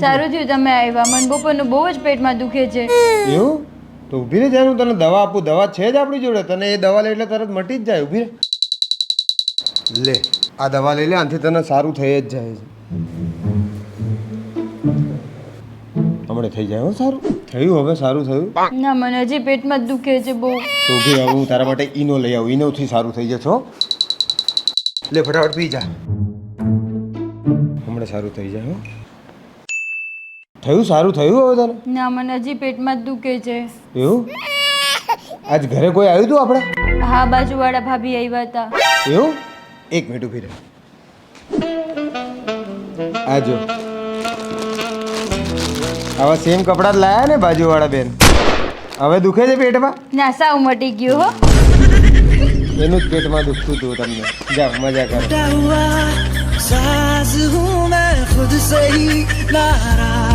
સારું થયું તમે આવ્યા. મને બપોરનું બહુ જ પેટમાં દુખે છે. એવું? તો ઊભી રહે જાય હું તને દવા આપું. દવા છે જ આપણી જોડે. તને એ દવા લે એટલે તરત મટી જ જાય. ઊભી રહે. લે આ દવા લઈ લે. આનાથી તને સારું થઈ જ જાય છે. હમણાં થઈ જાય હો સારું. થયું હવે સારું થયું. ના મને હજી પેટમાં દુખે છે બહુ. તો રહે હું તારા માટે ઈનો લઈ આવું. ઈનોથી સારું થઈ જશો લે ફટાફટ પી જા. હમણાં સારું થઈ જાય હો. થયું? સારું થયું હવે તને ના મને હજી પેટમાં જ દુખે છે. એવું? આજ ઘરે કોઈ આવ્યું હતું આપણે હા બાજુવાળા ભાભી આવ્યા હતા. એવું? એક મિનિટ ઊભી રહે. આજો આવા સેમ કપડાં જ લાયા ને બાજુવાળા બેન. હવે દુખે છે પેટમાં? ના સાવ મટી ગયું હો. એનું જ પેટમાં દુખતું હતું તમને. જા મજા કરો. સાસ હું મેં ખુદ સે નારાજ